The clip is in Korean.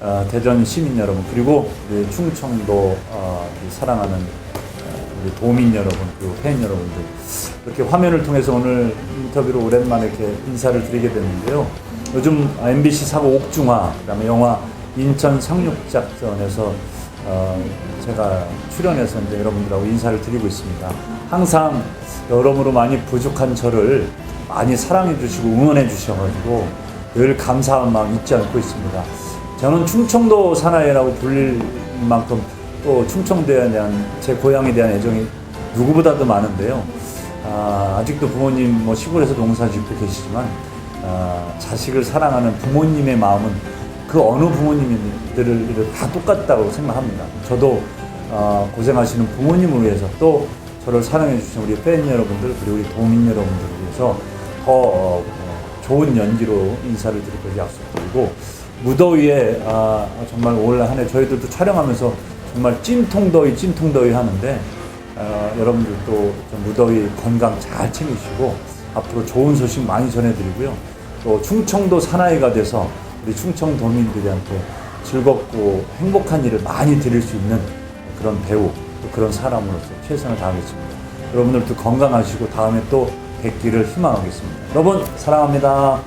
어, 대전 시민 여러분 그리고 충청도 어, 우리 사랑하는 어, 우리 도민 여러분 그리고 팬 여러분들 이렇게 화면을 통해서 오늘 인터뷰로 오랜만에 이렇게 인사를 드리게 됐는데요. 요즘 MBC 사고 옥중화 그다음에 영화 인천 상륙작전에서 어, 제가 출연해서 이제 여러분들하고 인사를 드리고 있습니다. 항상 여러모로 많이 부족한 저를 많이 사랑해 주시고 응원해 주셔가지고 늘 감사한 마음 잊지 않고 있습니다. 저는 충청도 사나이라고 불릴 만큼 또 충청도에 대한 제 고향에 대한 애정이 누구보다도 많은데요. 아, 아직도 부모님 뭐 시골에서 농사 짓고 계시지만 아, 자식을 사랑하는 부모님의 마음은 그 어느 부모님들을 다 똑같다고 생각합니다. 저도 어, 고생하시는 부모님을 위해서 또 저를 사랑해 주신 우리 팬 여러분들 그리고 우리 도민 여러분들을 위해서 더 어, 어, 좋은 연기로 인사를 드릴 것을 약속드리고 무더위에 아, 정말 올 한 해 저희들도 촬영하면서 정말 찜통더위 찜통더위 하는데 어, 여러분들도 좀 무더위 건강 잘 챙기시고 앞으로 좋은 소식 많이 전해드리고요. 또 충청도 사나이가 돼서 우리 충청도민들한테 즐겁고 행복한 일을 많이 드릴 수 있는 그런 배우 또 그런 사람으로서 최선을 다하겠습니다. 여러분들도 건강하시고 다음에 또 뵙기를 희망하겠습니다. 여러분 사랑합니다.